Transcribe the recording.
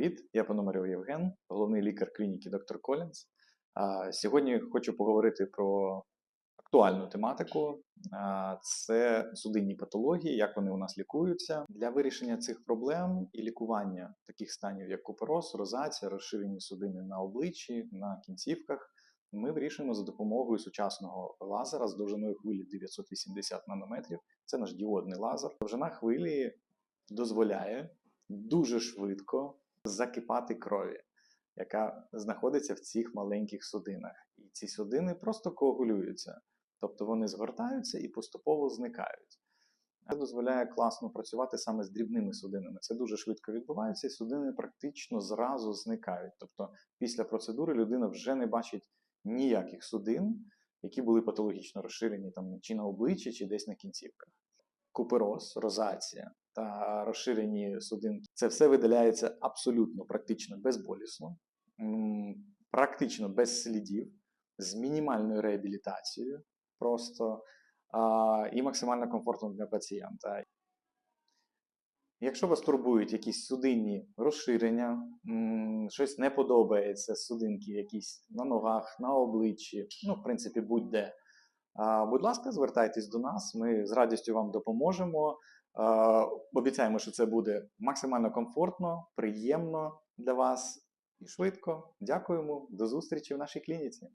привіт! Я Пономарьов Євген, головний лікар клініки Доктор Колінс. Сьогодні хочу поговорити про актуальну тематику. Це судинні патології, як вони у нас лікуються. Для вирішення цих проблем і лікування таких станів, як купероз, розація, розширені судини на обличчі, на кінцівках. Ми вирішуємо за допомогою сучасного лазера з довжиною хвилі 980 нанометрів. Це наш діодний лазер. Довжина хвилі дозволяє дуже швидко закипати крові, яка знаходиться в цих маленьких судинах. І ці судини просто коагулюються, тобто вони згортаються і поступово зникають. Це дозволяє класно працювати саме з дрібними судинами. Це дуже швидко відбувається, і судини практично зразу зникають. Тобто, після процедури людина вже не бачить ніяких судин, які були патологічно розширені там чи на обличчі, чи десь на кінцівках. Купероз, розація та розширені судинки. Це все видаляється абсолютно практично безболісно, практично без слідів, з мінімальною реабілітацією, просто і максимально комфортно для пацієнта. Якщо вас турбують якісь судинні розширення, щось не подобається, судинки якісь на ногах, на обличчі, ну, в принципі, будь-де. Будь ласка, звертайтесь до нас, ми з радістю вам допоможемо. Обіцяємо, що це буде максимально комфортно, приємно для вас і швидко. Дякуємо, до зустрічі в нашій клініці.